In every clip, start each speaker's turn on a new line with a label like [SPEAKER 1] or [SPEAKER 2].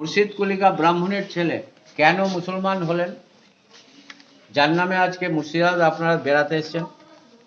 [SPEAKER 1] মুর্শিদ কলিকা ব্রাহ্মণের ছেলে। কেন মুসলমান হলেন? যার নামে আজকে মুর্শিদাবাদ আপনারা বেড়াতে এসেছেন।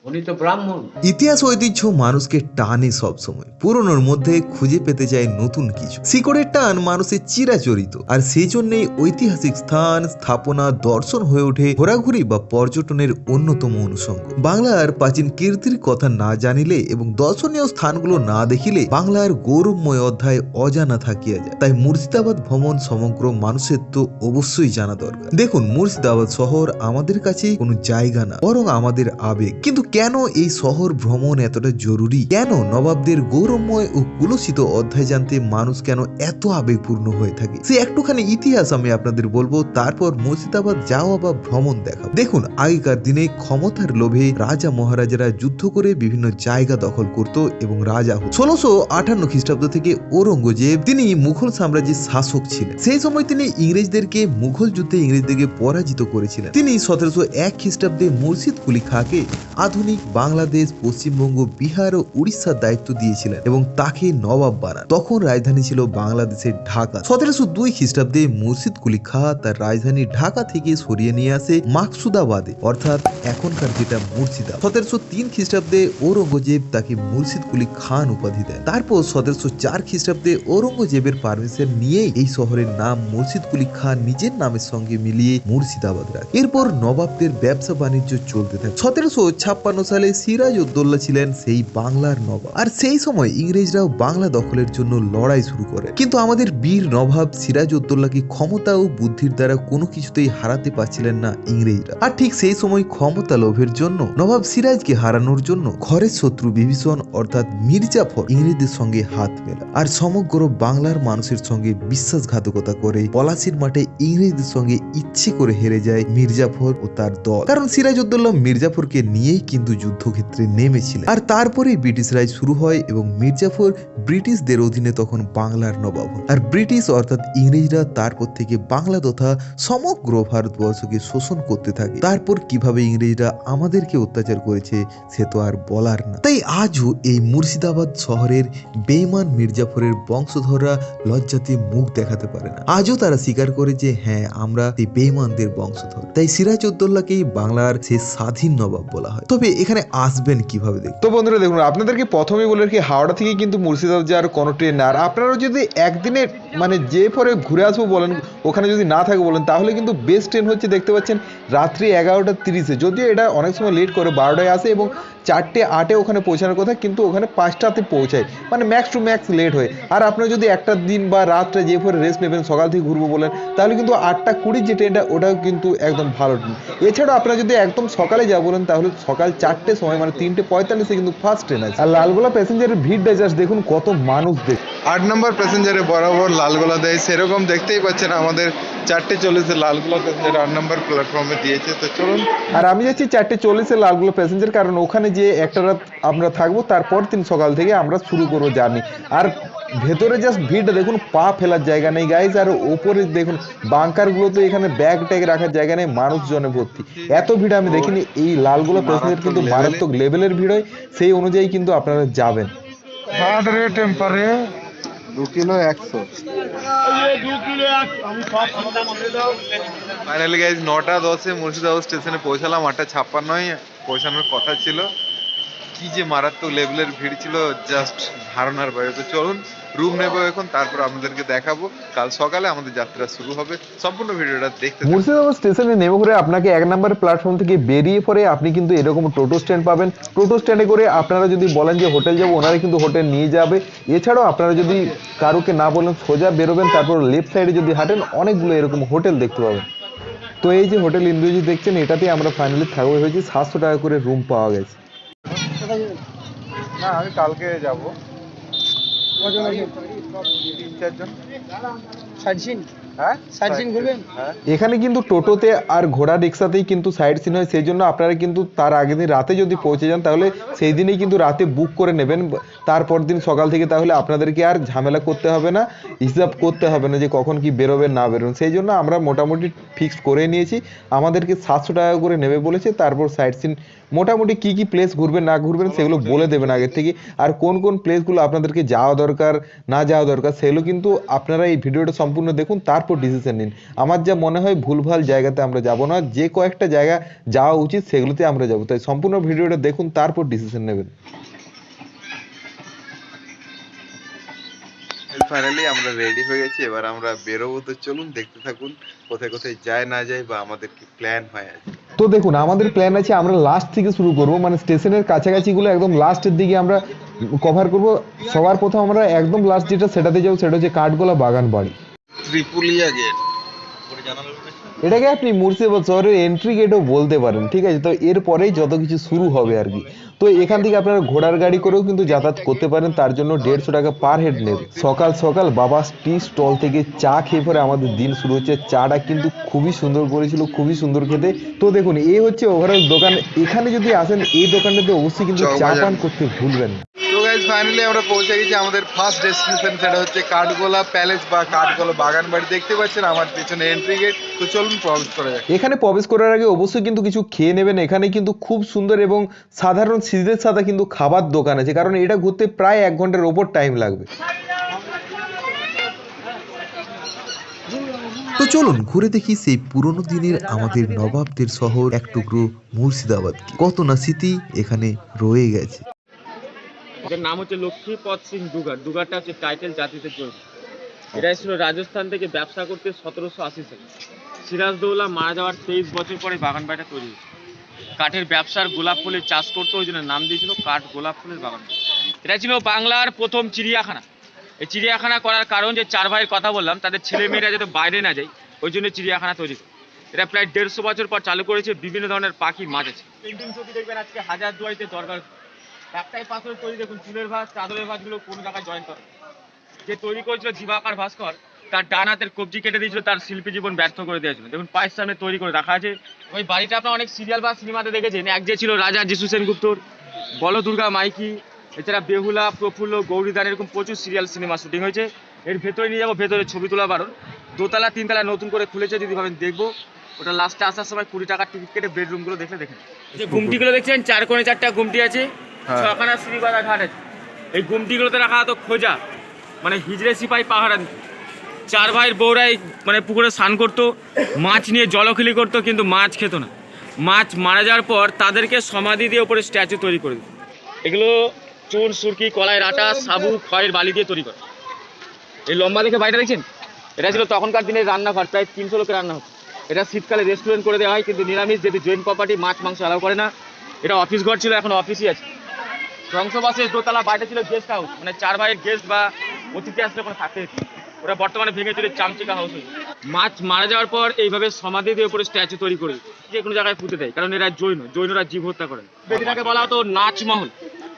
[SPEAKER 1] উনি তো ব্রাহ্মণ।
[SPEAKER 2] ইতিহাস ঐতিহ্য মানুষকে টানে সবসময়। পুরনোর মধ্যে খুঁজে পেতে চায় নতুন কিছু। শিকড়ের টান মানুষের চিরাচরিত। আর সেই জন্যই ঐতিহাসিক স্থান, স্থাপনা, দর্শন হয়ে ওঠে ঘোরাঘুরি বা পর্যটনের অন্যতম অনুষঙ্গ। বাংলার প্রাচীন কীর্তির কথা না জানিলে এবং দর্শনীয় স্থানগুলো না দেখিলে বাংলার গৌরবময় অধ্যায় অজানা থাকিয়া যায়। তাই মুর্শিদাবাদ ভ্রমণ সমগ্র মানুষের তো অবশ্যই জানা দরকার। দেখুন, মুর্শিদাবাদ শহর আমাদের কাছে কোনো জায়গা না, বরং আমাদের আবেগ। কিন্তু কেন এই শহর ভ্রমণ এতটা জরুরি? কেন নবাবদের গৌরবময় ও কুলসিত অধ্যায় জানতে মানুষ কেন এত আবেগপূর্ণ হয়ে থাকে? সে একটুখানি ইতিহাস আমি আপনাদের বলব, তারপর মুর্শিদাবাদ যাওয়া বা ভ্রমণ দেখা দেখুন, আগেকার দিনে ক্ষমতার লোভে রাজা মহারাজারা যুদ্ধ করে বিভিন্ন জায়গা দখল করত এবং রাজা ষোলোশো আটান্ন খ্রিস্টাব্দ থেকে ঔরঙ্গজেব তিনি মুঘল সাম্রাজ্যের শাসক ছিলেন। সেই সময় তিনি ইংরেজদেরকে মুঘল যুদ্ধে ইংরেজদেরকে পরাজিত করেছিলেন। তিনি সতেরোশো এক খ্রিস্টাব্দে মুর্শিদ কুলি খাঁকে আধুনিক বাংলাদেশ, পশ্চিমবঙ্গ, বিহার ও উড়িষ্যার দায়িত্ব দিয়েছিলেন এবং তাকে নবাব বানান। তখন রাজধানী ছিল বাংলাদেশের ঢাকা। সতেরোশো দুই খ্রিস্টাব্দে মুর্শিদ কুলি খাঁ তার রাজধানী ঢাকা থেকে সরিয়ে নিয়ে আসে মাকসুদাবাদে, অর্থাৎ এখনকার যেটা মুর্শিদা সতেরোশো তিন খ্রিস্টাব্দে ঔরঙ্গজেব তাকে মুর্শিদ কুলি খান উপাধি দেন। তারপর সতেরোশো চার খ্রিস্টাব্দে ঔরঙ্গজেবের পারমিশন নিয়েই এই শহরের নাম মুর্শিদ কুলি খান নিজের নামের সঙ্গে মিলিয়ে মুর্শিদাবাদ রাখে। এরপর নবাবদের ব্যবসা বাণিজ্য চলতে থাকে। সতেরোশো ছাপ্পান্ন সালে সিরাজ উদ্দৌলা ছিলেন সেই বাংলার নবাব। আর সেই সময় ইংরেজরাও বাংলা দখলের জন্য লড়াই শুরু করে। কিন্তু আমাদের বীর নবাব সিরাজ উদ্দৌলাকে ক্ষমতা ও বুদ্ধির দ্বারা কোনো কিছুতেই হারাতে পারছিলেন না ইংরেজরা। আর ঠিক সেই সময় ক্ষমতা লোভের জন্য, নবাব সিরাজকে হারানোর জন্য ঘরের শত্রু বিভীষণ অর্থাৎ মির্জাফর ইংরেজদের সঙ্গে হাত মেলা। আর সমগ্র বাংলার মানুষের সঙ্গে বিশ্বাসঘাতকতা করে পলাশির মাঠে ইংরেজদের সঙ্গে ইচ্ছে করে হেরে যায় মির্জাফর ও তার দল। কারণ সিরাজউদ্দৌলা মির্জাফরকে নিয়েই কিন্তু যুদ্ধক্ষেত্রে নেমেছিলেন। আর তারপরেই ব্রিটিশ রাজ শুরু হয় এবং মির্জাফর ব্রিটিশদের অধীনে তখন বাংলার নবাব আর ব্রিটিশ অর্থাৎ ইংরেজরা তারপর থেকে বাংলা তথা সমগ্র ভারতবর্ষকে শোষণ করতে থাকে। তারপর কীভাবে ইংরেজরা আমাদেরকে অত্যাচার করেছে, সে তো আর বলার না। তাই আজও এই মুর্শিদাবাদ শহরের বেইমান মির্জাফরের বংশধররা লজ্জাতে মুখ দেখাতে পারে না। আজও তারা স্বীকার করে যে হ্যাঁ আমরা এই বেইমানদের বংশধর। তাই সিরাজউদ্দৌলাকেই বাংলার সে স্বাধীন নবাব বলা হয়। তবে এখানে আসবেন কীভাবে দেখ
[SPEAKER 3] তো বন্ধুরা দেখুন, আপনাদেরকে প্রথমে বলে রাখি, হাওড়া থেকে কিন্তু মুর্শিদাবাদ যাওয়ার কোনো ট্রেন না। আর আপনারা যদি একদিনে মানে যে পরে ঘুরে আসব বলেন, ওখানে যদি না থাকে বলেন, তাহলে কিন্তু বেস্ট ট্রেন হচ্ছে দেখতে পাচ্ছেন রাত্রি এগারোটা তিরিশে। যদিও এটা অনেক সময় লেট করে, বারোটায় আসে এবং চারটে আটে ওখানে পৌঁছানোর কথা কিন্তু ওখানে পাঁচটাতে পৌঁছায়। মানে ম্যাক্স টু ম্যাক্স লেট হয়। আর আপনারা যদি একটা দিন বা রাতটা যে পরে রেস্ট নেবেন সকাল থেকে ঘুরবো বলেন তাহলে কিন্তু আটটা কুড়ির যে ট্রেনটা ওটাও কিন্তু একদম ভালো ট্রেন এছাড়াও আপনারা যদি একদম সকালে যাব বলেন তাহলে সকাল চারটে সময় মানে তিনটে পঁয়তাল্লিশে কিন্তু ফার্স্ট ট্রেন আছে। আর লালগোলা প্যাসেঞ্জারের ভিড়টা জাস্ট দেখুন কত মানুষ দেখ
[SPEAKER 4] আট নম্বর প্যাসেঞ্জারে বরাবর লালগোলা দেয় সেরকম দেখতেই পাচ্ছেন আমাদের চারটে চল্লিশে লালগোলা প্যাসেঞ্জার আট নম্বর প্ল্যাটফর্মে দিয়েছে। তো চলুন।
[SPEAKER 3] আর আমি যাচ্ছি চারটে চল্লিশে লালগুলো প্যাসেঞ্জার কারণ ওখানে যে একটা রাত আমরা থাকব তারপর দিন সকাল থেকে আমরা শুরু করব জার্নি। আর ভেতরে জাস্ট ভিড়টা দেখুন পা ফেলার জায়গা নেই গাইজ আর ওপরে দেখুন বাংকার গুলোতে এখানে ব্যাগ ট্যাগ রাখার জায়গা নেই মানুষজনে ভর্তি। এত ভিড় আমি দেখিনি এই লালগুলো প্যাসেঞ্জার কিন্তু মারাত্মক লেভেলের ভিড় হয় সেই অনুযায়ী কিন্তু আপনারা যাবেন।
[SPEAKER 4] হার্ড টেম্পারে দু কিলো একশো। ফাইনালি গাইজ নটা দশে মুর্শিদাবাদ স্টেশনে পৌঁছালাম আটটা ছাপ্পান্নয় পৌঁছানোর কথা ছিল। কি যে মারাত্মক লেভেলের ভিড় ছিল জাস্ট ধারণার বাইরে তো চলুন রুম নেব এখন, তারপর আপনাদেরকে দেখাবো। কাল সকালে আমাদের যাত্রা শুরু হবে। সম্পূর্ণ ভিডিওটা দেখতে
[SPEAKER 3] মুর্শিদাবাদ স্টেশনে নেমে করে আপনাকে এক নম্বর প্ল্যাটফর্ম থেকে বেরিয়ে পরে আপনি কিন্তু এরকম টোটো স্ট্যান্ড পাবেন। টোটো স্ট্যান্ডে করে আপনারা যদি বলেন যে হোটেল যাব ওনারা কিন্তু হোটেল নিয়ে যাবে। এছাড়াও আপনারা যদি কারোকে না বলেন, সোজা বেরোবেন, তারপর লেফট সাইডে যদি হাঁটেন, অনেকগুলো এরকম হোটেল দেখতে পাবেন। তো এই যে হোটেল ইন্দ্রজিৎ দেখছেন এটাতে আমরা ফাইনালি থাকব হয়েছি। সাতশো টাকা করে রুম পাওয়া গেছে।
[SPEAKER 4] না আমি কালকে যাব। তিন চারজন।
[SPEAKER 5] ঘুরবেন?
[SPEAKER 4] হ্যাঁ।
[SPEAKER 3] এখানে কিন্তু টোটোতে আর ঘোড়া রিক্সাতেই কিন্তু সাইড সিন হয় সেই জন্য আপনারা কিন্তু তার আগের দিন রাতে যদি পৌঁছে যান তাহলে সেই দিনেই কিন্তু রাতে বুক করে নেবেন। তারপর দিন সকাল থেকে তাহলে আপনাদেরকে আর ঝামেলা করতে হবে না হিসাব করতে হবে না যে কখন কি বেরোবেন না বেরোবেন। সেই জন্য আমরা মোটামুটি ফিক্সড করে নিয়েছি। আমাদেরকে সাতশো টাকা করে নেবে বলেছে তারপর সাইড সিন মোটামুটি কি কি প্লেস ঘুরবেন না ঘুরবেন সেগুলো বলে দেবেন আগের থেকে। আর কোন কোন প্লেসগুলো আপনাদেরকে যাওয়া দরকার না যাওয়া দরকার সেগুলো কিন্তু আপনারা এই ভিডিওটা সম্পূর্ণ দেখুন তারপর ডিসিশন নিন। আমার যা মনে হয় ভুলভাল জায়গাতে আমরা যাব না যে কয়েকটা জায়গা যাওয়া উচিত সেগুলোতে আমরা যাব। তাই সম্পূর্ণ ভিডিওটা দেখুন তারপর ডিসিশন নেবেন।
[SPEAKER 4] ফাইনালি আমরা রেডি হয়ে গেছি এবার আমরা বেরোবো তো চলুন দেখতে থাকুন কোথায় কোথায় যায় না যায় বা আমাদের কি প্ল্যান হয়
[SPEAKER 3] তো দেখুন আমাদের প্ল্যান আছে আমরা লাস্ট থেকে শুরু করব মানে স্টেশনের কাছাকাছিগুলো একদম লাস্টের দিকে আমরা কভার করব। সবার প্রথম আমরা একদম লাস্ট যেটা সেটাতে যাব সেটা হচ্ছে কাঠগোলা বাগান বাড়ি
[SPEAKER 4] ত্রিপুলিয়া গেট
[SPEAKER 3] এটাকে আপনি মুর্শিদাবাদ শহরের এন্ট্রি গেটও বলতে পারেন ঠিক আছে? তো এরপরেই যত কিছু শুরু হবে আর কি। তো এখান থেকে আপনারা ঘোড়ার গাড়ি করেও কিন্তু যাতায়াত করতে পারেন তার জন্য দেড়শো টাকা পার হেড নেবে। সকাল সকাল বাবা টি স্টল থেকে চা খেয়ে পরে আমাদের দিন শুরু হচ্ছে। চাটা কিন্তু খুবই সুন্দর করেছিল খুবই সুন্দর খেতে। তো দেখুন এই হচ্ছে ওভারঅল দোকান। এখানে যদি আসেন এই দোকানটাতে অবশ্যই কিন্তু চা পান করতে ভুলবেন না।
[SPEAKER 4] গাইজ ফাইনালি আমরা পৌঁছে গেছি আমাদের ফার্স্ট ডেস্টিনেশন সেটা হচ্ছে কাঠগোলা প্যালেস বা কাঠগোলা বাগান বাড়ি। দেখতে পাচ্ছেন আমার পেছনে এন্ট্রি গেট তো চলুন প্রবেশ করা যাক
[SPEAKER 3] এখানে প্রবেশ করার আগে অবশ্যই কিন্তু কিছু খেয়ে নেবেন। এখানে কিন্তু খুব সুন্দর এবং সাধারণ সিজের সাদা কিন্তু খাবার দোকান আছে কারণ এটা ঘুরতে প্রায় এক ঘণ্টার ওপর টাইম লাগবে।
[SPEAKER 2] তো চলুন ঘুরে দেখি সেই পুরনো দিনের আমাদের নবাবদের শহর এক টুকরো মুর্শিদাবাদ কত না স্মৃতি এখানে রয়ে গেছে।
[SPEAKER 1] এটার নাম হচ্ছে লক্ষ্মীপদ সিং দুগার। দুগারটা হচ্ছে টাইটেল জাতিতে জন্য এটা ছিল রাজস্থান থেকে ব্যবসা করতে সতেরোশো আশি সালে। সিরাজদৌল্লা মারা যাওয়ার তেইশ বছর পরে বাগান বাড়িটা তৈরি হয়েছে কাঠের ব্যবসার গোলাপ ফুলের চাষ করতে ওই জন্য নাম দিয়েছিল কাঠ গোলাপ ফুলের বাগান এটা ছিল বাংলার প্রথম চিড়িয়াখানা। এই চিড়িয়াখানা করার কারণ যে চার ভাইয়ের কথা বললাম, তাদের ছেলে মেয়েরা যাতে বাইরে না যায়, ওই জন্য চিড়িয়াখানা তৈরি করে এটা প্রায় দেড়শো বছর পর চালু করেছে, বিভিন্ন ধরনের পাখি মাছ আছে। পেন্টিং ছবি দেখবেন আজকে হাজার দুয়ারিতে দরকার। একটাই পাথরের তৈরি দেখুন, চুলের ভাঁজ, চাদরের ভাঁজগুলো কোনো জায়গায় জয়েন করে। যে তৈরি করেছিল দিবাকর ভাস্কর, তার ডান হাতের কবজি কেটে দিয়েছিল, তার শিল্পী জীবন ব্যর্থ করে দিয়েছিল। দেখুন, পায়ের সামনে তৈরি করে রাখা আছে। ওই বাড়িটা আপনার অনেক সিরিয়াল বা সিনেমাতে দেখেছেন। এক যে ছিল রাজা যিশু সেনগুপ্তর বল দুর্গা মাইকি, এছাড়া বেহুলা, প্রফুল্ল, গৌরীদান, এরকম প্রচুর সিরিয়াল সিনেমা শুটিং হয়েছে। এর ভেতরে নিয়ে যাব, ভেতরে ছবি তোলা বারণ। দোতলা, তিনতলা নতুন করে খুলেছে, যদি ভাবেন দেখব। ওটা লাস্টে আসার সময় কুড়ি টাকার টিকিট কেটে বেডরুমগুলো দেখলে দেখেন যে গুমটিগুলো দেখছেন, চার কোণে চারটা গুমটি আছে। ছখানা আছে এই গুমটিগুলোতে রাখা খোঁজা। মানে হিজড়ে দিত। চার ভাইয়ের মানে পুকুরে স্নান করতো, মাছ নিয়ে জলখিলি করতো, কিন্তু মাছ খেত না। মাছ মারা যাওয়ার পর তাদেরকে সমাধি দিয়ে ওপরে স্ট্যাচু তৈরি করে দিত। এগুলো চুন, সুরকি কলাইয়ের আটা সাবু, খয়ের বালি দিয়ে তৈরি করে। এই লম্বা দেখে বাড়িটা দেখছেন? এটা ছিল তখনকার দিনের রান্নাঘর, প্রায় তিনশো লোকের রান্না হতো। এটা শীতকালে রেস্টুরেন্ট করে দেওয়া হয়, কিন্তু নিরামিষ যেহেতু জয়েন্ট প্রপার্টি মাছ, মাংস অ্যালাউ করে না। এটা অফিস ঘর ছিল, এখন অফিসই আছে। ধ্বংসবাসের দোতলা বাইরে ছিল গেস্ট হাউস মানে চার ভাইয়ের গেস্ট বা অতিথি আসলে ওখানে থাকতে ওটা বর্তমানে ভেঙে চলে চামচিকা হাউস মাছ মারা যাওয়ার পর এইভাবে সমাধি দিয়ে উপরে স্ট্যাচু তৈরি করে যে কোনো জায়গায় পুঁতে দেয় কারণ এরা জৈন জৈনরা জীব হত্যা করে। বেদিটাকে বলা হতো নাচ মহল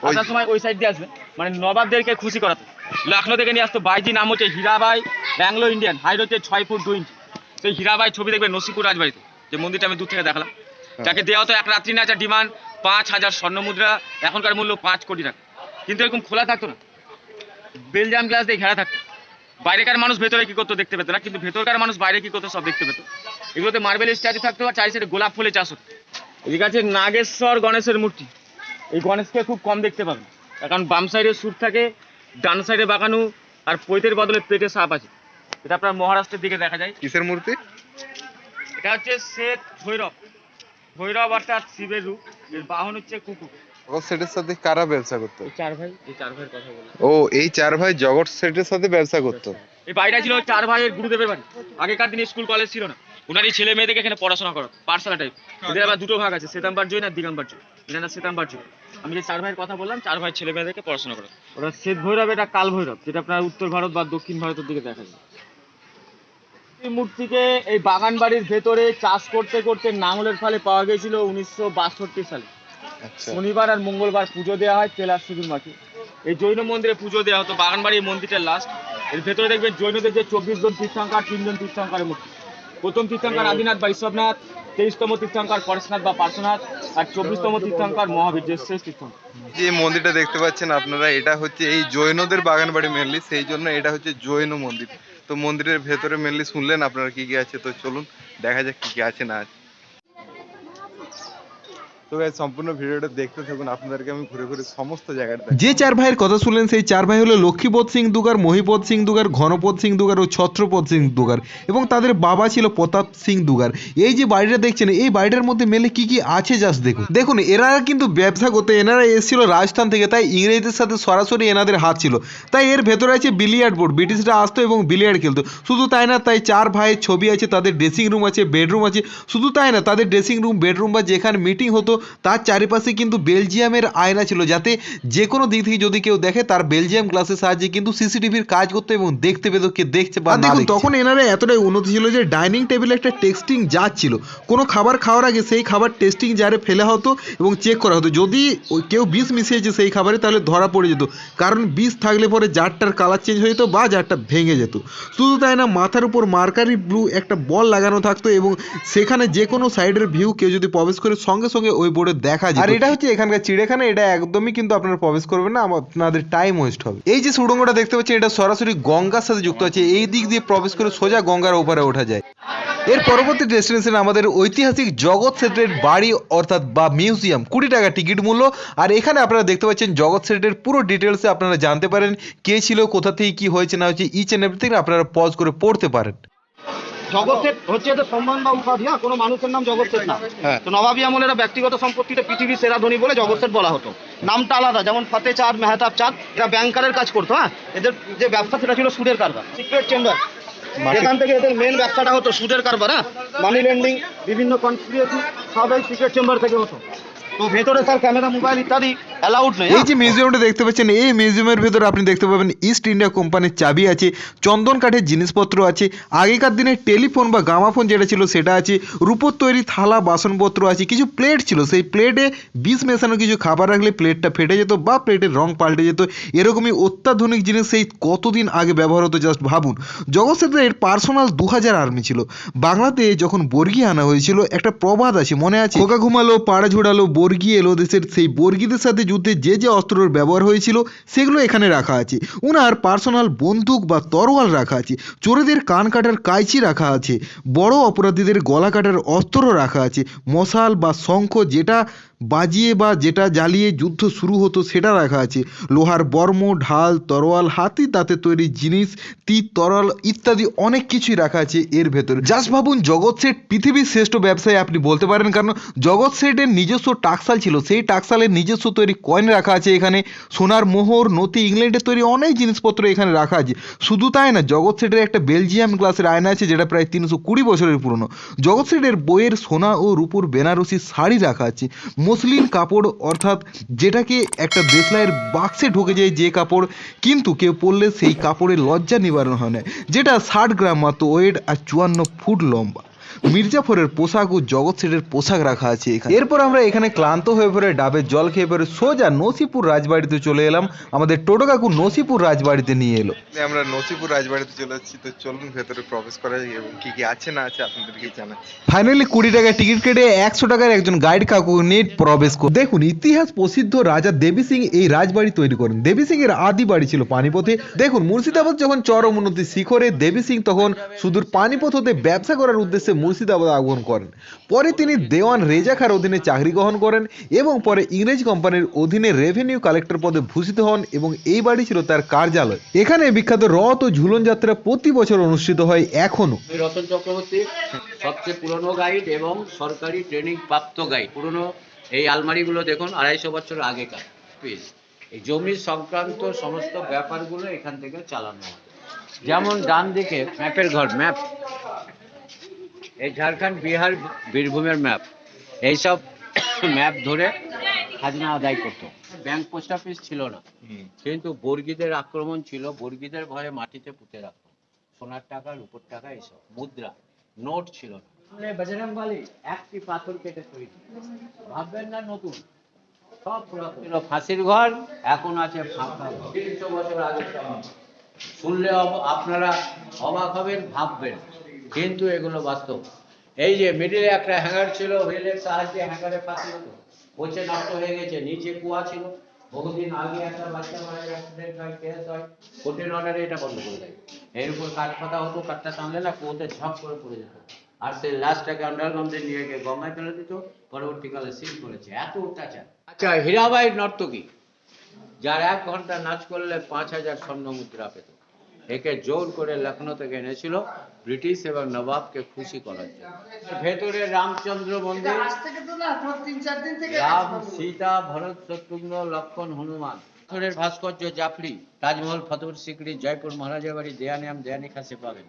[SPEAKER 1] আসার সময় ওই সাইড দিয়ে আসবে। মানে নবাবদেরকে খুশি করাতো। লখনৌ থেকে নিয়ে আসতো বাইজি নাম হচ্ছে হীরাবাই ব্যাঙ্গলো ইন্ডিয়ান হাইট হচ্ছে ছয় ফুট দুই ইঞ্চি। সেই হীরাবাই ছবি দেখবে নসিপুর রাজবাড়িতে যে মন্দিরটা আমি দূর থেকে দেখালাম। যাকে দেওয়া হতো এক রাত্রি নাচার ডিমান্ড পাঁচ হাজার স্বর্ণ মুদ্রা এখনকার মূল্য পাঁচ কোটি টাকা। কিন্তু এরকম খোলা থাকতো না। বেলজাম গ্লাস দিয়ে ঘেরা থাকতো। বাইরেকার মানুষ ভেতরে কি করতো দেখতে পেতো না কিন্তু ভেতরকার মানুষ বাইরে কি করতো সব দেখতে পেতো। এগুলোতে মার্বেল স্ট্যাচু থাকতো আর চারি সাইডে গোলাপ ফুলে চাষ হতো। এদিকে আছে নাগেশ্বর গণেশের মূর্তি। এই গণেশকে খুব কম দেখতে পাবেন কারণ বাম সাইডে সুর থাকে ডান সাইডে বাঁকানো আর পৈতের বদলে পেটে সাপ আছে। এটা আপনার মহারাষ্ট্রের দিকে দেখা যায়।
[SPEAKER 4] কিসের মূর্তি?
[SPEAKER 1] এটা হচ্ছে শ্বেত ভৈরব। ভৈরব অর্থাৎ শিবের রূপ এর বাহন হচ্ছে কুকুর।
[SPEAKER 4] জগৎ সেটের সাথে কারা ব্যবসা করতো?
[SPEAKER 1] চার ভাই এই চার ভাইয়ের কথা
[SPEAKER 4] ও এই চার ভাই জগৎ সেটের সাথে ব্যবসা করতো?
[SPEAKER 1] এই বাড়িটা ছিল চার ভাইয়ের গুরুদেবের বাড়ি। আগেকার দিনে স্কুল কলেজ ছিল না। ওনারই ছেলে মেয়েদেরকে এখানে পড়াশোনা করো পাঠশালা টাইপ এদের আবার দুটো ভাগ আছে শ্বেতাম্বার জৈন আর দিগম্বর জৈন। এটা না শ্বেতাম্বার জৈন। আমি যে চার ভাইয়ের কথা বললাম চার ভাই ছেলে মেয়েদেরকে পড়াশোনা করো। ওটা শ্বেত ভৈরব এটা কাল ভৈরব যেটা আপনার উত্তর ভারত বা দক্ষিণ ভারতের দিকে দেখা যায়। মূর্তিকে এই বাগান বাড়ির ভেতরে চাষ করতে করতে নাঙলের ফলে পাওয়া গেছিল উনিশশো বাষট্টি সালে।
[SPEAKER 4] আচ্ছা।
[SPEAKER 1] শনিবার আর মঙ্গলবার পুজো দেওয়া হয় তেলার সিঁদুর মাখি এই জৈন মন্দিরে পুজো দেওয়া হতো বাগানবাড়ির মন্দিরটা লাস্ট এর ভেতরে দেখবেন জৈনদের যে চব্বিশ জন তীর্থঙ্কর তিনজন তীর্থঙ্করের মূর্তি। প্রথম তীর্থঙ্কর আদিনাথ বা ঈশ্বরনাথ তেইশতম তীর্থঙ্কর পরেশনাথ বা পার্শ্বনাথ আর চব্বিশতম তীর্থঙ্কর মহাবীর যে শেষ তীর্থঙ্কর
[SPEAKER 4] যে মন্দিরটা দেখতে পাচ্ছেন আপনারা এটা হচ্ছে এই জৈনদের বাগান বাড়ি মেনলি সেই জন্য এটা হচ্ছে জৈন মন্দির। তো মন্দিরের ভেতরে মেনলি শুনলেন আপনারা কি কি আছে তো চলুন দেখা যাক কি কি আছে না আছে। সম্পূর্ণ ভিডিওটা দেখতে আপনাদেরকে আমি ঘুরে ঘুরে সমস্ত জায়গাটা
[SPEAKER 3] যে চার ভাইয়ের কথা শুনলেন, সেই চার ভাই হলো লক্ষ্মীপদ সিং দুগার, মহিপদ সিং দুগার, ঘনপদ সিং দুগার ও ছত্রপদ সিং দুগার এবং তাদের বাবা ছিল প্রতাপ সিং দুগার। এই যে বাড়িটা দেখছেন, এই বাড়িটার মধ্যে মেলে কি কি আছে জাস্ট দেখুন। দেখুন, এরা কিন্তু ব্যবসা করতে, এনারা এসেছিল রাজস্থান থেকে, তাই ইংরেজদের সাথে সরাসরি এনাদের হাত ছিল। তাই এর ভেতরে আছে বিলিয়ার্ড বোর্ড ব্রিটিশরা আসতো এবং বিলিয়ার্ড খেলতো। শুধু তাই না, তাই চার ভাইয়ের ছবি আছে, তাদের ড্রেসিং রুম আছে বেডরুম আছে। শুধু তাই না, তাদের ড্রেসিং রুম বেডরুম বা যেখানে মিটিং হতো তার চারিপাশে কিন্তু বেলজিয়ামের আয়না ছিল যাতে যে কোনো দিক থেকে যদি কেউ দেখে তার বেলজিয়াম গ্লাসের সাহায্যে কিন্তু সিসিটিভির কাজ করতো এবং দেখতে পেতো কে দেখছে বা দেখুন তখন এনারা এতটাই উন্নতি ছিল যে ডাইনিং টেবিলে একটা টেস্টিং জার ছিল। কোনো খাবার খাওয়ার আগে সেই খাবার টেস্টিং জারে ফেলা হতো এবং চেক করা হতো। যদি কেউ বিষ মিশিয়েছে সেই খাবারে তাহলে ধরা পড়ে যেত। কারণ বিষ থাকলে পরে জারটার কালার চেঞ্জ হয়ে যেত বা জারটা ভেঙে যেত। শুধু তাই না মাথার উপর মার্কারি ব্লু একটা বল লাগানো থাকতো এবং সেখানে যে কোনো সাইডের ভিউ কেউ যদি প্রবেশ করে সঙ্গে সঙ্গে ওই বোর্ডে দেখা যায় আর এটা হচ্ছে এখানকার চিড়িয়াখানা, এটা একদমই কিন্তু আপনারা প্রবেশ করবেন না আপনাদের টাইম ওয়েস্ট হবে। এই যে সুড়ঙ্গটা দেখতে পাচ্ছেন এটা সরাসরি গঙ্গার সাথে যুক্ত আছে। এই দিক দিয়ে প্রবেশ করে সোজা গঙ্গার ওপারে ওঠা যায়। এর পরবর্তী ডেস্টিনেশন আমাদের ঐতিহাসিক জগৎ সেটের বাড়ি, অর্থাৎ বা মিউজিয়াম কুড়ি টাকা টিকিট মূল্য। আর এখানে আপনারা দেখতে পাচ্ছেন জগৎ সেটের পুরো ডিটেলসে আপনারা জানতে পারেন কে ছিল, কোথা থেকে কি হয়েছে, না হয়েছে ইচ এন্ড এভরিথিং আপনারা পজ করে পড়তে পারেন।
[SPEAKER 5] জগৎ সেট হচ্ছে এদের সম্মান বা উপাধি হ্যাঁ কোনো মানুষের নাম জগৎসেট না। তো নবাবী আমলের ব্যক্তিগত সম্পত্তিতে পৃথিবীর সেরা ধনী বলে জগৎসেট বলা হতো। নামটা আলাদা যেমন ফতে চাঁদ মেহতাব চাঁদ এরা ব্যাংকারের কাজ করতো হ্যাঁ। এদের যে ব্যবসা সেটা ছিল সুদের কারবার সিক্রেট চেম্বার এখান থেকে এদের মেন ব্যবসাটা হতো সুদের কারবার হ্যাঁ। মানি লেন্ডিং বিভিন্ন কনস্পিরেসি সব এই সিক্রেট চেম্বার থেকে হতো। তো ভেতরে স্যার ক্যামেরা মোবাইল ইত্যাদি অ্যালাউড নেই
[SPEAKER 3] এই যে মিউজিয়ামটা দেখতে পাচ্ছেন এই মিউজিয়ামের ভেতরে আপনি দেখতে পাবেন ইস্ট ইন্ডিয়া কোম্পানির চাবি আছে চন্দন কাঠের জিনিসপত্র আছে আগেকার দিনে টেলিফোন বা গামাফোন যেটা ছিল সেটা আছে রূপোর তৈরি থালা বাসনপত্র আছে কিছু প্লেট ছিল সেই প্লেটে বিষ মেশানো কিছু খাবার রাখলে প্লেটটা ফেটে যেত বা প্লেটের রং পাল্টে যেত। এরকমই অত্যাধুনিক জিনিস সেই কতদিন আগে ব্যবহার হতো জাস্ট ভাবুন। জগৎ সেটের পার্সোনাল দু হাজার আর্মি ছিল। বাংলাতে যখন বর্গি আনা হয়েছিল একটা প্রবাদ আছে মনে আছে? খোকা ঘুমালো পাড়া ঝোড়ালো বর্গি এলো দেশের সেই বর্গীদের সাথে যুদ্ধে যে যে অস্ত্রর ব্যবহার হয়েছিল, সেগুলো এখানে রাখা আছে। উনার পার্সোনাল বন্দুক বা তরোয়াল রাখা আছে। চোরেদের কান কাটার কাইচি রাখা আছে। বড় অপরাধীদের গলা কাটার অস্ত্র রাখা আছে। মশাল বা শঙ্খ যেটা বাজিয়ে বা যেটা জ্বালিয়ে যুদ্ধ শুরু হতো সেটা রাখা আছে। লোহার বর্ম, ঢাল, তরোয়াল, হাতি, দাঁতে তৈরি জিনিস, তীর, তরল ইত্যাদি অনেক কিছুই রাখা আছে এর ভেতরে। জাস্ট ভাবুন, জগৎ সেট পৃথিবীর শ্রেষ্ঠ ব্যবসায়ী আপনি বলতে পারেন, কারণ জগৎ সেটের নিজস্ব টাকসাল ছিল। সেই টাকসালের নিজস্ব তৈরি কয়েন রাখা আছে এখানে। সোনার মোহর, নথি, ইংল্যান্ডের তৈরি অনেক জিনিসপত্র এখানে রাখা আছে। শুধু তাই না, জগৎ সেটের একটা বেলজিয়াম গ্লাসের আয়না আছে, যেটা প্রায় তিনশো কুড়ি বছরের পুরনো। জগৎ সেটের বইয়ের সোনা ও রূপুর বেনারসি শাড়ি রাখা আছে। মসলিন কাপড়, অর্থাৎ যেটাকে একটা দেশলাইয়ের বাক্সে ঢুকে যায় যে কাপড়, কিন্তু কেউ পরলে সেই কাপড়ের লজ্জা নিবারণ হয় না, যেটা ষাট গ্রাম মাত্র ওয়েট আর চুয়ান্ন ফুট লম্বা। মির্জাফরের পোশাক ও জগৎ সেটের পোশাক রাখা আছে এখানে। এরপর আমরা এখানে ক্লান্ত হয়ে পড়ে ডাবের জল খেয়ে পরে সোজা নসিপুর রাজবাড়িতে চলে এলাম। আমাদের টোটো কাকু নসিপুর রাজবাড়িতে নিয়ে এলো।
[SPEAKER 4] আমরা নসিপুর রাজবাড়িতে চলে যাচ্ছি তো চলুন ভেতরে প্রবেশ করা যাক এবং কি কি আছে না আছে আপনাদেরকে জানাচ্ছি।
[SPEAKER 3] ফাইনালি কুড়ি টাকায় টিকিট কেটে একশো টাকার একজন গাইড কাকু নিয়ে প্রবেশ করে দেখুন ইতিহাস প্রসিদ্ধ রাজা দেবী সিং এই রাজবাড়ি তৈরি করেন। দেবী সিং এর আদি বাড়ি ছিল পানিপথে। দেখুন মুর্শিদাবাদ যখন চরম উন্নতি শিখরে দেবী সিং তখন সুদূর পানিপথ হতে ব্যবসা করার উদ্দেশ্যে মুর্শিদাবাদ আগমন করেন। পরে তিনি দেওয়ান রেজা খার অধীনে চাকরি গ্রহণ করেন এবং পরে ইংরেজ কোম্পানির অধীনে রেভিনিউ কালেক্টর পদে ভূষিত হন এবং এই বাড়ি ছিল তার কার্যালয়। এখানে বিখ্যাত রথ ও ঝুলন যাত্রা প্রতি বছর অনুষ্ঠিত হয়
[SPEAKER 6] এখনও রতন চক্রবর্তী, সবচেয়ে পুরনো গাইড এবং সরকারি ট্রেনিং প্রাপ্ত গাইড পুরনো এই আলমারিগুলো দেখুন, আড়াইশো বছর আগেকার। পিস এই জমি সংক্রান্ত সমস্ত ব্যাপারগুলো এখান থেকে চালানো যেমন ডান দিকে ম্যাপের ঘর ম্যাপ এই ঝাড়খণ্ড বিহার বীরভূমের ম্যাপ এইসব ম্যাপ ধরে খাজনা আদায় করতো। ব্যাংক পোস্ট অফিস ছিল না। কিন্তু বর্গীদের আক্রমণ ছিল। বর্গীদের ভয়ে মাটিতে পুঁতে রাখতো। সোনার টাকা রূপোর টাকা এইসব। মুদ্রা নোট ছিল না। বজরং বালি একটি পাথর কেটে তৈরি। ভাববেন না নতুন। সব পুরাতন। ফাঁসির ঘর এখন আছে ফাঁকা ঘর। তিনশো বছর আগে শুনলে অব- আপনারা অবাক হবেন ভাববেন। কিন্তু এগুলো বাস্তব। এই যে মিডিলে একটা হ্যাঙ্গার ছিল রেলের সাহায্যে হ্যাঙ্গারে ফাঁসি হতো। পচে নষ্ট হয়ে গেছে, নিচে কুয়া ছিল। বহুদিন আগে একটা বাচ্চা মারা অ্যাক্সিডেন্ট হয় কেস হয়। কোর্টের অর্ডারে এটা বন্ধ করে দেয়। এর উপর কাঠ পাতা হতো, কাঠটা টানলে না কুয়োতে ঝপ করে পড়ে যেত। আর সেই লাশটাকে আন্ডারগ্রাউন্ডে নিয়ে গিয়ে গঙ্গায় ফেলে দিত, পরবর্তীকালে সিল করেছে। এত অত্যাচার। আচ্ছা হীরাবাই নর্তকী, যার এক ঘণ্টা নাচ করলে পাঁচ হাজার স্বর্ণ মুদ্রা পেত। একে জোর করে লখনৌ থেকে এনেছিল ব্রিটিশ এবং নবাবকে খুশি করার জন্য। ভেতরে রামচন্দ্র মন্দির। রাম সীতা ভরত শত্রুঘ্ন লক্ষণ হনুমান। পাথরের ভাস্কর্য জাফরি তাজমহল ফতেপুর সিকরি জয়পুর মহারাজা বাড়ি দেয়ানিয়াম দেয়ানি খাসে পাবেন।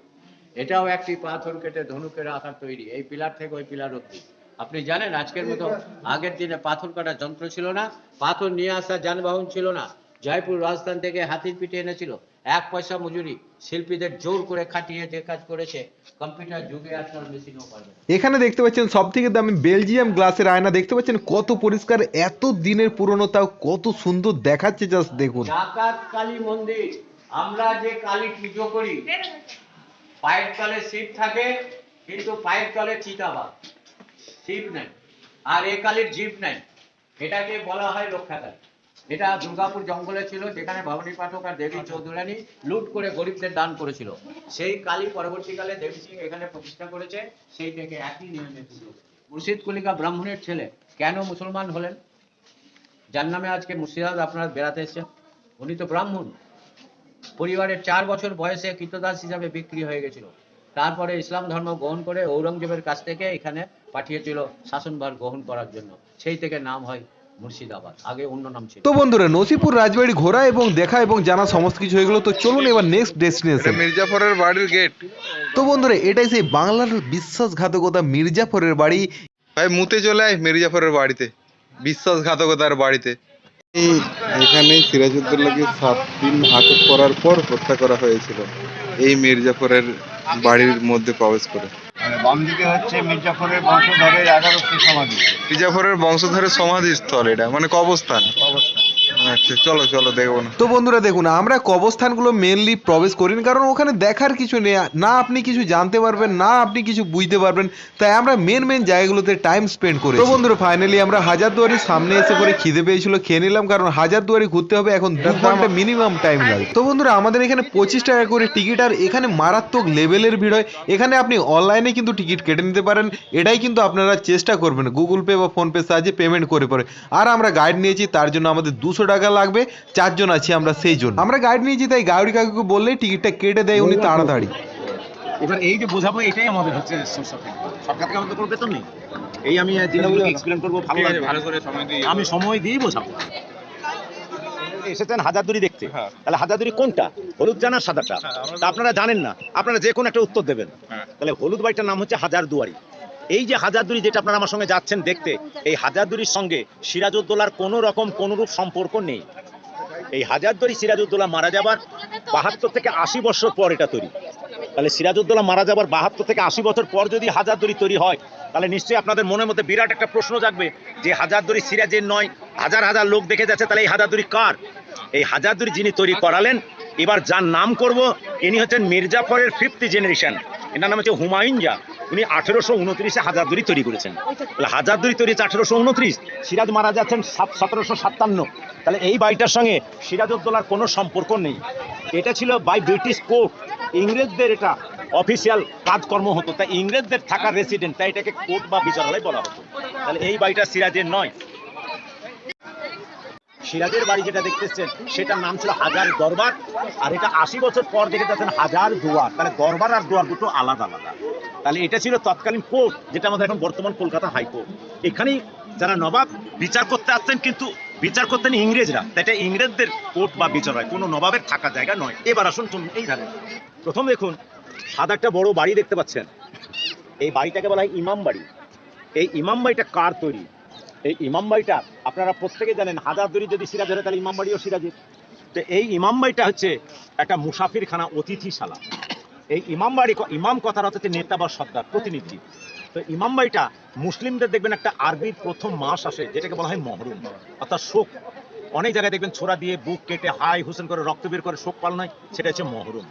[SPEAKER 6] এটাও একটি পাথর কেটে ধনুকের আকার তৈরি এই পিলার থেকে ওই পিলার অব্দি আপনি জানেন আজকের মতো আগের দিনে পাথর কাটার যন্ত্র ছিল না পাথর নিয়ে আসা যানবাহন ছিল না। জয়পুর রাজস্থান থেকে হাতির পিঠে এনেছিল। এক পয়সা মজুরি শিল্পীদের জোর করে খাটিয়ে যে কাজ করেছে কম্পিউটার যুগে আজকাল মেশিনও পারবে।
[SPEAKER 3] এখানে দেখতে পাচ্ছেন সব থেকে দামি বেলজিয়াম গ্লাসের আয়না। দেখতে পাচ্ছেন কত পরিষ্কার এত দিনের পুরনো তাও কত সুন্দর দেখাচ্ছে জাস্ট দেখুন।
[SPEAKER 6] ডাকাত কালী মন্দির আমরা যে কালী পুজো করি পায়ের তলে শিব থাকে কিন্তু পায়ের তলে চিতাবাঘ শিব নেই আর এ কালীর জীব নেই। এটাকে বলা হয় রক্ষাকালী। এটা দুর্গাপুর জঙ্গলে ছিল যেখানে ভবানী পাঠক আর দেবী চৌধুরানী লুট করে গরিবদের দান করেছিল। সেই কালী পরবর্তীকালে দেবী সিং এখানে প্রতিষ্ঠা করেছে সেই থেকে একই নিয়মে পুজো। মুর্শিদ কলিকা ব্রাহ্মণের ছেলে কেন মুসলমান হলেন? যার নামে আজকে মুর্শিদাবাদ আপনারা বেড়াতে এসেছেন। উনি তো ব্রাহ্মণ। পরিবারের চার বছর বয়সে কৃতদাস হিসাবে বিক্রি হয়ে গেছিল। তারপরে ইসলাম ধর্ম গ্রহণ করে ঔরঙ্গজেবের কাছ থেকে এখানে পাঠিয়েছিল শাসনভার গ্রহণ করার জন্য। সেই থেকে নাম হয় মুর্শিদাবাদ। আগে অন্য নাম ছিল।
[SPEAKER 3] তো বন্ধুরা নসিপুর রাজবাড়ি ঘোরা এবং দেখা এবং জানা সমস্ত কিছু হয়ে গেলো। তো চলুন এবার নেক্সট ডেস্টিনেশন
[SPEAKER 4] মির্জাফরের বাড়ির গেট
[SPEAKER 3] তো বন্ধুরা এটাই সেই বাংলার বিশ্বাসঘাতকতা মির্জাফরের বাড়ি।
[SPEAKER 4] ভাই মুতে চলে আয় মির্জাফরের বাড়িতে। বিশ্বাসঘাতকতার বাড়িতে। এখানে সিরাজউদ্দৌলাকে সাত দিন আটক করার পর হত্যা করা হয়েছিল। এই মির্জাফরের বাড়ির মধ্যে প্রবেশ করে।
[SPEAKER 5] বাম দিকে হচ্ছে মির্জাফরের বংশধরের এগারোশো সমাধি।
[SPEAKER 4] মির্জাফরের বংশধরের সমাধিস্থল এটা মানে কবস্থান
[SPEAKER 5] অবস্থা
[SPEAKER 4] আচ্ছা চলো চলো দেখব না।
[SPEAKER 3] তো বন্ধুরা দেখুন আমরা কবস্থানগুলো মেনলি প্রবেশ করিনি কারণ ওখানে দেখার কিছু নেই। না আপনি কিছু জানতে পারবেন না আপনি কিছু বুঝতে পারবেন। তাই আমরা মেন মেন জায়গাগুলোতে টাইম স্পেন্ড করি তো বন্ধুরা ফাইনালি আমরা হাজারদুয়ারির সামনে এসে পরে খিদে পেয়েছিল খেয়ে নিলাম কারণ হাজারদুয়ারি ঘুরতে হবে এখন দু ঘণ্টা মিনিমাম টাইম লাগে। তো বন্ধুরা আমাদের এখানে পঁচিশ টাকা করে টিকিট আর এখানে মারাত্মক লেভেলের ভিড় হয়। এখানে আপনি অনলাইনে কিন্তু টিকিট কেটে নিতে পারেন। এটাই কিন্তু আপনারা চেষ্টা করবেন গুগল পে বা ফোন পে সাহায্যে পেমেন্ট করে পরে। আর আমরা গাইড নিয়েছি তার জন্য আমাদের দুশো টাকা লাগবে চারজন আছি আমরা সেই জন্য। আমরা গাইড নিয়েছি তাই গাড়ি কাকুকে বললেই টিকিটটা কেটে দেয় উনি তাড়াতাড়ি।
[SPEAKER 7] এবার এই যে বোঝাবো এটাই আমাদের হচ্ছে সরকার থেকে আমাদের কোনো বেতন নেই। এই আমি জিনিসগুলোকে এক্সপ্লেন করব ভালো লাগবে। ভালো করে সময় দিই আমি সময় দিয়েই বোঝাবো। এসেছেন হাজারদুরি দেখতে। তাহলে হাজারদুরি কোনটা? হলুদ জানার সাদাটা। তা আপনারা জানেন না। আপনারা যে কোনো একটা উত্তর দেবেন। তাহলে হলুদ বাড়িটার নাম হচ্ছে হাজারদুয়ারি। এই যে হাজারদুরি যেটা আপনারা আমার সঙ্গে যাচ্ছেন দেখতে, এই হাজারদুরির সঙ্গে সিরাজউদ্দৌলার কোনো রকম কোনোরূপ সম্পর্ক নেই। এই হাজারদুয়ারি সিরাজউদ্দৌলা মারা যাবার বাহাত্তর থেকে আশি বছর পর এটা তৈরি। তাহলে সিরাজউদ্দৌলা মারা যাবার বাহাত্তর থেকে আশি বছর পর যদি হাজারদুরি তৈরি হয়, তাহলে নিশ্চয়ই আপনাদের মনের মধ্যে বিরাট একটা প্রশ্ন জাগবে যে হাজারদুরি সিরাজের নয়, হাজার হাজার লোক দেখে যাচ্ছে, তাহলে এই হাজারদুরি কার? এই হাজারদুরি যিনি তৈরি করালেন, এবার যার নাম করব, ইনি হচ্ছেন মির্জাফরের ফিফথ জেনারেশন। এনার নাম হচ্ছে হুমায়ুন জা উনি আঠেরোশো উনত্রিশে হাজারদুরি তৈরি করেছেন। তাহলে হাজারদুরি তৈরি হচ্ছে আঠেরোশো উনত্রিশ। সিরাজ মারা যাচ্ছেন সতেরোশো সাতান্ন। তাহলে এই বাড়িটার সঙ্গে সিরাজউদ্দৌলার কোনো সম্পর্ক নেই। এটা ছিল বাই ব্রিটিশ কোর্ট ইংরেজদের এটা অফিসিয়াল কাজকর্ম হতো। তাই ইংরেজদের থাকা রেসিডেন্ট তাই এটাকে কোর্ট বা বিচারালয় বলা হতো। তাহলে এই বাড়িটা সিরাজের নয়। সিরাজের বাড়ি যেটা দেখতেছেন, সেটার নাম ছিল হাজার দরবার, আর এটা আশি বছর পর দেখে যাচ্ছেন হাজার দুয়ার। তাহলে দরবার আর দুয়ার দুটো আলাদা আলাদা। তাহলে এটা ছিল তৎকালীন কোর্ট, যেটা আমাদের এখন বর্তমান কলকাতা হাইকোর্ট। এখানেই যারা নবাব, বিচার করতে আসতেন কিন্তু বিচার করতেন ইংরেজরা। এটা ইংরেজদের কোর্ট বা বিচার হয়, কোনো নবাবের থাকা জায়গা নয়। এবার আসুন চলুন, এই ধারে। প্রথম দেখুন, সাদা একটা বড় বাড়ি দেখতে পাচ্ছেন। এই বাড়িটাকে বলা হয় ইমাম বাড়ি। এই ইমাম বাড়িটা কার তৈরি? এই ইমাম বাড়িটা আপনারা প্রত্যেকে জানেন, হাজার দড়ি যদি সিরাজ ধরে তাহলে ইমাম বাড়িও সিরাজের। তো এই ইমাম বাড়িটা হচ্ছে একটা মুসাফিরখানা অতিথিশালা। এই ইমামবাড়ি ইমাম কথার হচ্ছে নেতা বা সর্দার, প্রতিনিধি। তো ইমাম বাড়িটা মুসলিমদের দেখবেন একটা আরবির প্রথম মাস আসে, যেটাকে বলা হয় মহরুম। অর্থাৎ শোক। অনেক জায়গায় দেখবেন ছোড়া দিয়ে বুক কেটে হাই হুসেন করে, রক্ত বের করে শোক পালন হয়, সেটা হচ্ছে মহরম।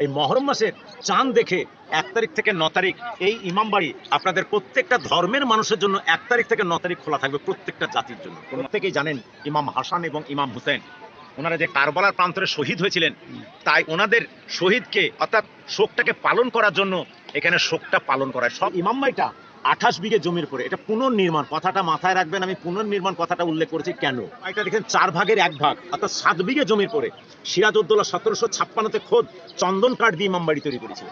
[SPEAKER 7] এই মহরম মাসের চাঁদ দেখে এক তারিখ থেকে ন তারিখ এই ইমাম বাড়ি আপনাদের প্রত্যেকটা ধর্মের মানুষের জন্য এক তারিখ থেকে ন তারিখ খোলা থাকবে প্রত্যেকটা জাতির জন্য প্রত্যেকেই জানেন ইমাম হাসান এবং ইমাম হুসেন ওনারা যে কারবালার প্রান্তরে শহীদ হয়েছিলেন, তাই ওনাদের শহীদকে অর্থাৎ শোকটাকে পালন করার জন্য এখানে শোকটা পালন করা হয়। সব ইমাম বাড়িটা আঠাশ বিঘে জমির পরে এটা পুনর্নির্মাণ কথাটা মাথায় রাখবেন আমি পুনর্নির্মাণ কথাটা উল্লেখ করেছি কেন? এটা দেখেন চার ভাগের এক ভাগ অর্থাৎ সাত বিঘে জমির পরে সিরাজউদ্দৌলা সতেরোশো ছাপ্পান্নতে খোদ চন্দন কাঠ দিয়ে ইমাম বাড়ি তৈরি করেছিল।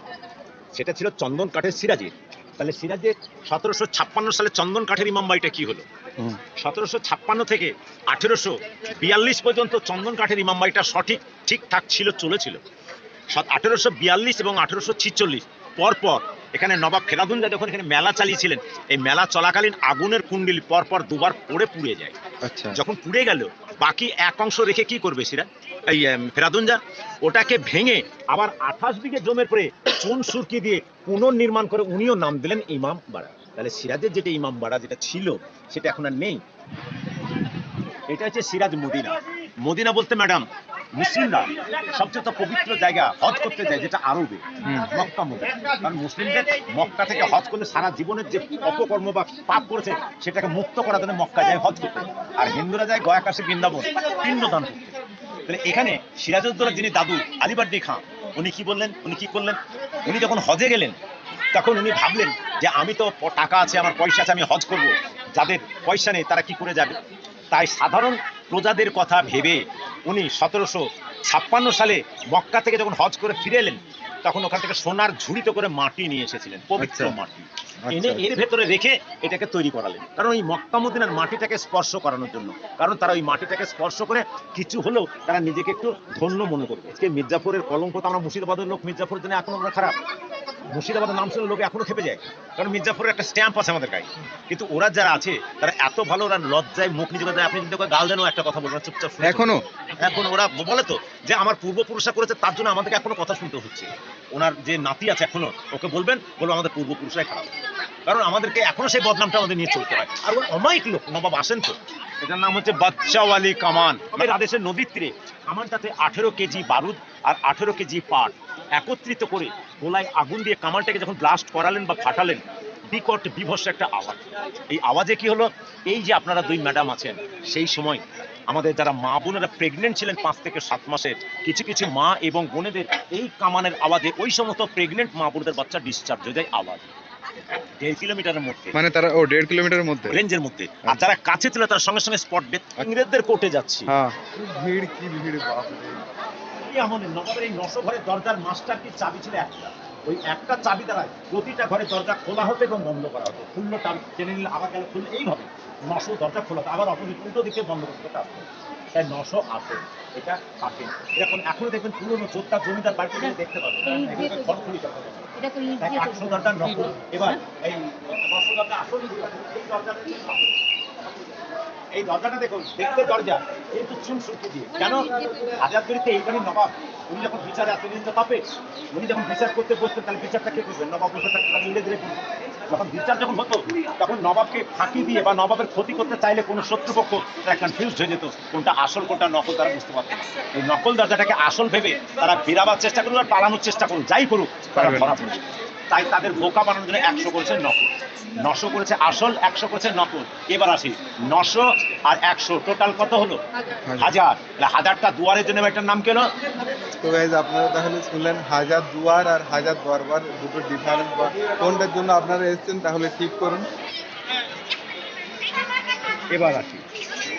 [SPEAKER 7] সেটা ছিল চন্দন কাঠের সিরাজের। তাহলে সিরাজের সতেরোশো ছাপ্পান্ন সালে চন্দন কাঠের ইমাম বাড়িটা কি হলো? সতেরোশো ছাপ্পান্ন থেকে আঠেরোশো বিয়াল্লিশ পর্যন্ত চন্দন কাঠের ইমাম বাড়িটা সঠিক ঠিকঠাক ছিল চলেছিল। আঠেরোশো বিয়াল্লিশ এবং আঠেরোশো ছিচল্লিশ পরপর এখানে নবাব ফেরাদুল্লাহ যখন এখানে মেলা চালিয়েছিলেন এই মেলা চলাকালীন আগুনের কুণ্ডলি পরপর দুবার পড়ে পুড়ে যায়।
[SPEAKER 3] আচ্ছা।
[SPEAKER 7] যখন পুড়ে গেল বাকি এক অংশ রেখে কি করবে সেটা? এই ফেরাদুঞ্জা ওটাকে ভেঙে আবার আঠাশ বিঘে জমের পরে চুন সুরকি দিয়ে পুনর্নির্মাণ করে উনিও নাম দিলেন ইমাম বাড়া। তাহলে সিরাজের যেটা ইমাম বাড়া যেটা ছিল সেটা এখন আর নেই। এটা হচ্ছে সিরাজ মদিনা। মদিনা বলতে, ম্যাডাম মুসলিমরা সবচেয়ে পবিত্র জায়গা হজ করতে যায়, যেটা আরবে, মক্কা মদিনা। কারণ মুসলিমদের মক্কা থেকে হজ করলে সারা জীবনের যে অপকর্ম বা পাপ করেছে, সেটাকে মুক্ত করার জন্য মক্কা যায় হজ করতে আর হিন্দুরা যায় গয়া কাশী বৃন্দাবন, পিণ্ডদান করতে তাহলে এখানে সিরাজউদ্দৌলা যিনি দাদু আলিবর্দি খান উনি কি বললেন? উনি কি করলেন? উনি যখন হজে গেলেন, তখন উনি ভাবলেন যে আমি তো টাকা আছে, আমার পয়সা আছে, আমি হজ করব। যাদের পয়সা নেই, তারা কি করে যাবে? তাই সাধারণ প্রজাদের কথা ভেবে উনি সতেরোশো ছাপ্পান্ন সালে মক্কা থেকে যখন হজ করে ফিরে এলেন তখন ওখান থেকে সোনার ঝুড়িতে করে মাটি নিয়ে এসেছিলেন পবিত্র
[SPEAKER 3] আচ্ছা।
[SPEAKER 7] মাটি। এনে এর ভেতরে রেখে এটাকে তৈরি করালেন। কারণ ওই মক্কা মদিনার মাটিটাকে স্পর্শ করানোর জন্য। কারণ তারা ওই মাটিটাকে স্পর্শ করে কিছু হলেও তারা নিজেকে একটু ধন্য মনে করবে। আজকে মির্জাপুরের কলঙ্ক তো আমরা মুর্শিদাবাদের লোক মির্জাপুরের জন্য এখন আমরা খারাপ। মুর্শিদাবাদের নাম শুনে লোক এখনও খেপে যায়। কারণ মির্জাপুরের একটা স্ট্যাম্প আছে আমাদের গায়ে। কিন্তু ওরা যারা আছে তারা এত ভালো ওরা লজ্জায় মুখ নিজে দেয়, আপনি যদি গাল দেনও একটা কথা বলবেন চুপচাপ এখনও?
[SPEAKER 3] এখন
[SPEAKER 7] ওরা বলে তো যে আমার পূর্বপুরুষরা করেছে তার জন্য আমাদেরকে এখনও কথা শুনতে হচ্ছে। ওনার যে নাতি আছে এখনও ওকে বলবেন বলব আমাদের পূর্বপুরুষরাই খারাপ। কারণ আমাদেরকে এখনও সেই বদনামটা আমাদের নিয়ে চলতে হয়। আর ওই অমায়িক লোক নবাব আসেন তো। এটার নাম হচ্ছে বাচ্চাওয়ালি কামান। আমাদের আদেশের নদীর তীরে কামানটাতে আঠেরো কেজি বারুদ আর আঠেরো কেজি পাট। একত্রিত করে গোলায় আগুন দিয়ে কামানটাকে যখন ব্লাস্ট করালেন বা ফাটালেন বিকট বিভৎস একটা আওয়াজ। এই আওয়াজে কি হলো? এই যে আপনারা দুই ম্যাডাম আছেন সেই সময় আমাদের যারা মা বোনেরা প্রেগনেন্ট ছিলেন পাঁচ থেকে সাত মাসের কিছু কিছু মা এবং বোনেদের এই কামানের আওয়াজে ওই সমস্ত প্রেগনেন্ট মা বোনদের বাচ্চা ডিসচার্জ হয়ে যায় আওয়াজ। দেড় কিলোমিটারের মধ্যে।
[SPEAKER 3] মানে তারা ও দেড় কিলোমিটারের মধ্যে?
[SPEAKER 7] রেঞ্জের মধ্যে। আর যারা কাছে ছিল তার সঙ্গে সঙ্গে স্পট ডেথ ইংরেজদের কোর্টে যাচ্ছি।
[SPEAKER 3] হ্যাঁ। ভিড় কি ভিড়
[SPEAKER 7] এই আমাদের নবাবের এই নশো ঘরের দরজার মাস্টার কি চাবি ছিল একটা। ওই একটা চাবি দ্বারা প্রতিটা ঘরে দরজা খোলা হতো এবং বন্ধ করা হতো। খুললো চাবি টেনে নিলে আবার গেলে খুললো। এইভাবে নশো দরজা খোলা হতো। আবার অপোজিট উল্টো দিকে বন্ধ করতে আসতো। তাই নশো আসে। এটা কাটে এরকম এখনও দেখবেন পুরোনো যোদ্ধা জমিদার বাড়িতে দেখতে পাবেন।
[SPEAKER 8] দিয়ে
[SPEAKER 7] একশো দরজার নকল। এবার এই নশো দরজা আসল এই দরজাটা দেখুন দেখতে দরজা। কিন্তু চুন সুরকি দিয়ে। কেন? হাজারদুয়ারিতে এইখানে নবাব উনি যখন বিচারে এতদিন তো পাবে উনি যখন বিচার করতে বসতেন তাহলে বিচারটা কে করবেন নবাব বসে থাকতে তাহলে ইংরেজরা যখন বিচার যখন হতো তখন নবাবকে ফাঁকি দিয়ে বা নবাবের ক্ষতি করতে চাইলে কোনো শত্রুপক্ষ তারা কনফিউজ হয়ে যেত কোনটা আসল কোনটা নকল তারা বুঝতে পারতো এই নকল দরজাটাকে আসল ভেবে তারা বেরাবার চেষ্টা করুক আর পালানোর চেষ্টা করুক যাই করুক তারা ধরা পড়বে তাই তাদের বোকা বানানোর জন্য একশো করেছে নকল। নশো করেছে আসল একশো করেছে নকল। এবার আসি নশো আর একশো টোটাল কত হলো? হাজার। হাজারটা দুয়ারের জন্য একটা নাম কেন
[SPEAKER 9] তো গাইজ আপনারা তাহলে শুনলেন হাজার দুয়ার আর হাজার দরবার দুটো ডিফারেন্স বা কোনটার জন্য আপনারা এসেছেন তাহলে ঠিক করুন।
[SPEAKER 7] এবার আসি।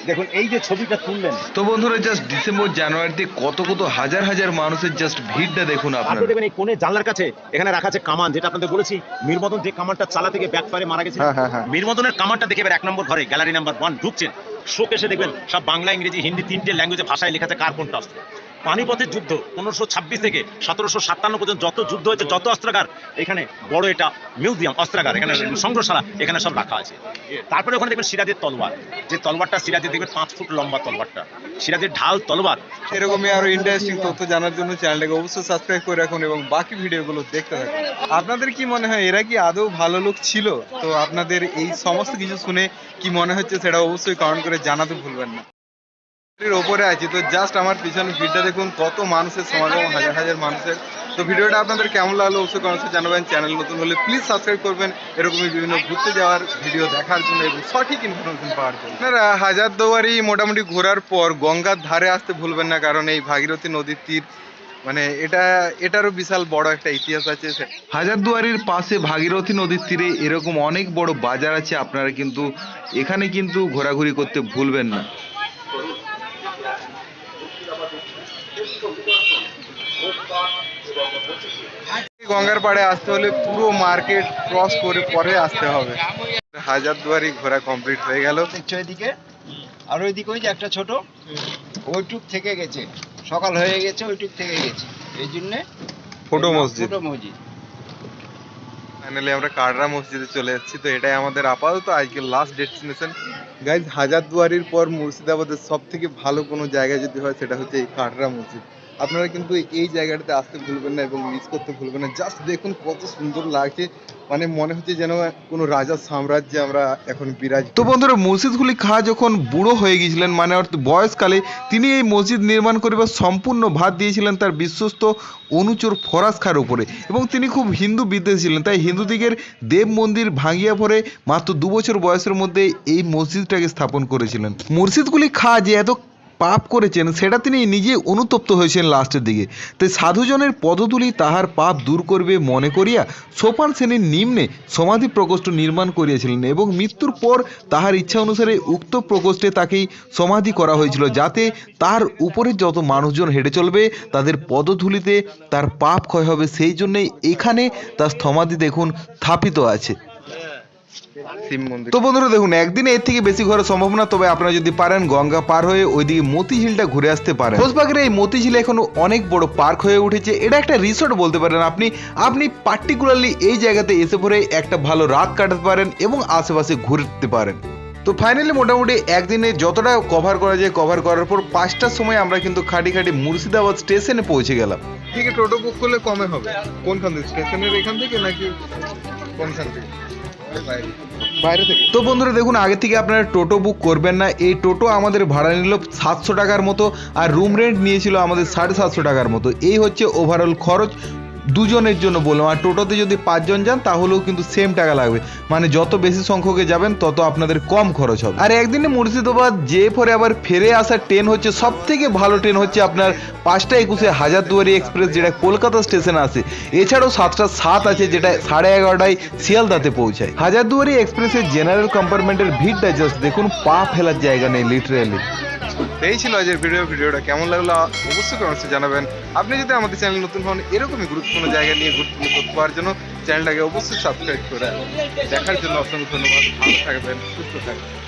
[SPEAKER 7] দেখুন এই যে ছবিটা তুললেন।
[SPEAKER 3] তো বন্ধুরা জাস্ট ডিসেম্বর জানুয়ারিতে কত কত হাজার হাজার মানুষের জাস্ট ভিড়টা দেখুন
[SPEAKER 7] আপনি
[SPEAKER 3] আপনারা
[SPEAKER 7] দেখবেন এই কোণে জানলার কাছে এখানে রাখা আছে কামান যেটা আপনাদের বলেছি মীরমদন যে কামানটা চালা থেকে ব্যাক ফায়ারে মারা গেছে।
[SPEAKER 9] হ্যাঁ, হ্যাঁ, হ্যাঁ।
[SPEAKER 7] মীরমদনের কামানটা দেখে এবার এক নম্বর ঘরে গ্যালারি নাম্বার ওয়ান ঢুকছেন। শোক এসে দেখবেন সব বাংলা ইংরেজি হিন্দি তিনটে ল্যাঙ্গুয়েজে ভাষায় লেখা আছে কার কোনটা অস্ত্র। পানিপথের যুদ্ধ পনেরোশো ছাব্বিশ থেকে সতেরোশো সাতান্ন পর্যন্ত যত যুদ্ধ হয়েছে, যত অস্ত্রাগার, এখানে বড় এটা মিউজিয়াম, অস্ত্রাগার, এখানে সংগ্রহশালা, এখানে সব রাখা আছে। তারপরে ওখানে দেখবেন সিরাজের তলোয়ার। যে তলোয়ারটা সিরাজের, দেখবেন পাঁচ ফুট লম্বা তলোয়ারটা। সিরাজের ঢাল, তলোয়ার।
[SPEAKER 9] এরকমই আরও ইন্টারেস্টিং তথ্য জানার জন্য চ্যানেলটাকে অবশ্যই সাবস্ক্রাইব করে রাখুন এবং বাকি ভিডিওগুলো দেখতে থাকুন। আপনাদের কি মনে হয়, এরা কি আদৌ ভালো লোক ছিল? তো আপনাদের এই সমস্ত কিছু শুনে কি মনে হচ্ছে সেটা অবশ্যই কমেন্ট করে জানাতে ভুলবেন না।
[SPEAKER 4] কত মানুষের সমাগম, হাজার হাজার মানুষের। ভিডিওটা আপনাদের কেমন জানাবেন। চ্যানেল হলে প্লিজ ঘুরতে যাওয়ার ভিডিও দেখার জন্য এবং সঠিক ইনফরমেশন পাওয়ার জন্য। আপনারা হাজার মোটামুটি ঘোরার পর গঙ্গার ধারে আসতে ভুলবেন না, কারণ এই ভাগীরথী নদীর তীর মানে এটা, এটারও বিশাল বড় একটা ইতিহাস আছে।
[SPEAKER 3] হাজারদুয়ারির পাশে ভাগীরথী নদীর তীরে এরকম অনেক বড় বাজার আছে, আপনারা কিন্তু এখানে কিন্তু ঘোরাঘুরি করতে ভুলবেন না।
[SPEAKER 4] গঙ্গার পাড়ে আসতে হলে পুরো মার্কেট ক্রস করে পরে আসতে হবে। হাজারদুয়ারি ঘোরা কমপ্লিট হয়ে গেল।
[SPEAKER 8] এদিকে? আর ওইদিকে ওই যে একটা ছোট ওইটুক থেকে গেছে। সকাল হয়ে গেছে ওইটুক থেকে গেছে। এই জন্যে
[SPEAKER 4] ফটো মসজিদ।
[SPEAKER 8] ছোট মসজিদ।
[SPEAKER 4] ফাইনালি আমরা কাটরা মসজিদে চলে এসেছি তো এটাই আমাদের আপাতত আজকে লাস্ট ডেস্টিনেশন গাইজ হাজারদুয়ারির পর মুর্শিদাবাদের সব থেকে ভালো কোনো জায়গা যদি হয় সেটা হচ্ছে এই কাটরা মসজিদ। আপনারা কিন্তু এই জায়গাটাতে আসতে ভুলবেন না এবং মিস করতে ভুলবেন না। জাস্ট দেখুন কত সুন্দর লাগছে। মানে মনে হচ্ছে যেন কোনো রাজার সাম্রাজ্যে আমরা এখন বিরাজ
[SPEAKER 3] তো বন্ধুরা মুর্শিদকুলি খাঁ যখন বুড়ো হয়ে গিয়েছিলেন মানে অর্থাৎ বয়সকালে, তিনি এই মসজিদ নির্মাণ করিবার সম্পূর্ণ ভাত দিয়েছিলেন তার বিশ্বস্ত অনুচর ফরাজ খার উপরে। এবং তিনি খুব হিন্দু বিদ্বেষী ছিলেন, তাই হিন্দু দিগের দেব মন্দির ভাঙিয়া পরে মাত্র দু বছর বয়সের মধ্যে এই মসজিদটাকে স্থাপন করেছিলেন। মুর্শিদকুলি খাঁ যে এত পাপ করেছেন, সেটা তিনি নিজে অনুতপ্ত হয়েছেন লাস্টের দিকে। তাই সাধুজনের পদতুলি তাহার পাপ দূর করবে মনে করিয়া সোপান সেনের নিম্নে সমাধি প্রকোষ্ঠ নির্মাণ করিয়াছিলেন এবং মৃত্যুর পর তাহার ইচ্ছা অনুসারে উক্ত প্রকোষ্ঠে তাকেই সমাধি করা হয়েছিল যাতে তার উপরে যত মানুষজন হেঁটে চলবে, তাদের পদধূলিতে তার পাপ ক্ষয় হবে। সেই জন্যই এখানে তার সমাধি দেখুন স্থাপিত আছে। তো বন্ধুরা দেখুন একদিনে এর থেকে বেশি ঘোরা সম্ভব না তবে আপনারা যদি পারেন গঙ্গা পার হয়ে ওইদিকে মতিঝিলটা ঘুরে আসতে পারেন। হোসবাগের এই মতিঝিল এখন অনেক বড় পার্ক হয়ে উঠেছে। এটা একটা রিসোর্ট বলতে পারেন আপনি। আপনি পার্টিকুলারলি এই জায়গাতে এসে পরে একটা ভালো রাত কাটাতে পারেন এবং আশেপাশে ঘুরতে পারেন। তো ফাইনালি মোটামুটি একদিনে যতটা কভার করা যায় কভার করার পর পাঁচটার সময় আমরা কিন্তু খাটি খাটি মুর্শিদাবাদ স্টেশনে পৌঁছে গেলাম।
[SPEAKER 4] থেকে টোটো বুক করলে কমে হবে। কোনখান থেকে? স্টেশনের এখান থেকে নাকি কোনখান থেকে?
[SPEAKER 3] তো বন্ধুরা দেখুন, আগে থেকে আপনারা টোটো বুক করবেন না। এই টোটো আমাদের ভাড়া নিল সাতশো টাকার মতো আর রুম রেন্ট নিয়েছিল আমাদের সাড়ে সাতশো টাকার মতো। এই হচ্ছে ওভারঅল খরচ। দুজনের জন্য বললাম। আর টোটোতে যদি পাঁচজন যান, তাহলেও কিন্তু সেম টাকা লাগবে। মানে যত বেশি সংখ্যকে যাবেন, তত আপনাদের কম খরচ হবে। আর একদিনে মুর্শিদাবাদ যে পরে আবার ফিরে আসার ট্রেন হচ্ছে সব থেকে ভালো ট্রেন হচ্ছে আপনার পাঁচটা একুশে হাজারদুয়ারি এক্সপ্রেস যেটা কলকাতা স্টেশনে আসে এছাড়াও সাতটা সাত আছে, যেটা সাড়ে এগারোটায় শিয়ালদাতে পৌঁছায়। হাজারদুয়ারি এক্সপ্রেসের জেনারেল কম্পার্টমেন্টের ভিড়টা জাস্ট দেখুন, পা ফেলার জায়গা নেই লিটারেলি
[SPEAKER 4] এই ছিল আজকের ভিডিও ভিডিওটা কেমন লাগল? অবশ্যই কমেন্টসে জানাবেন। আপনি যদি আমাদের চ্যানেল নতুন হন, এরকমই গুরুত্বপূর্ণ জায়গা নিয়ে ঘুরতে তথ্য পাওয়ার জন্য চ্যানেলটাকে অবশ্যই সাবস্ক্রাইব করে দেখার জন্য অসংখ্য ধন্যবাদ। ভালো থাকবেন, সুস্থ থাকবেন।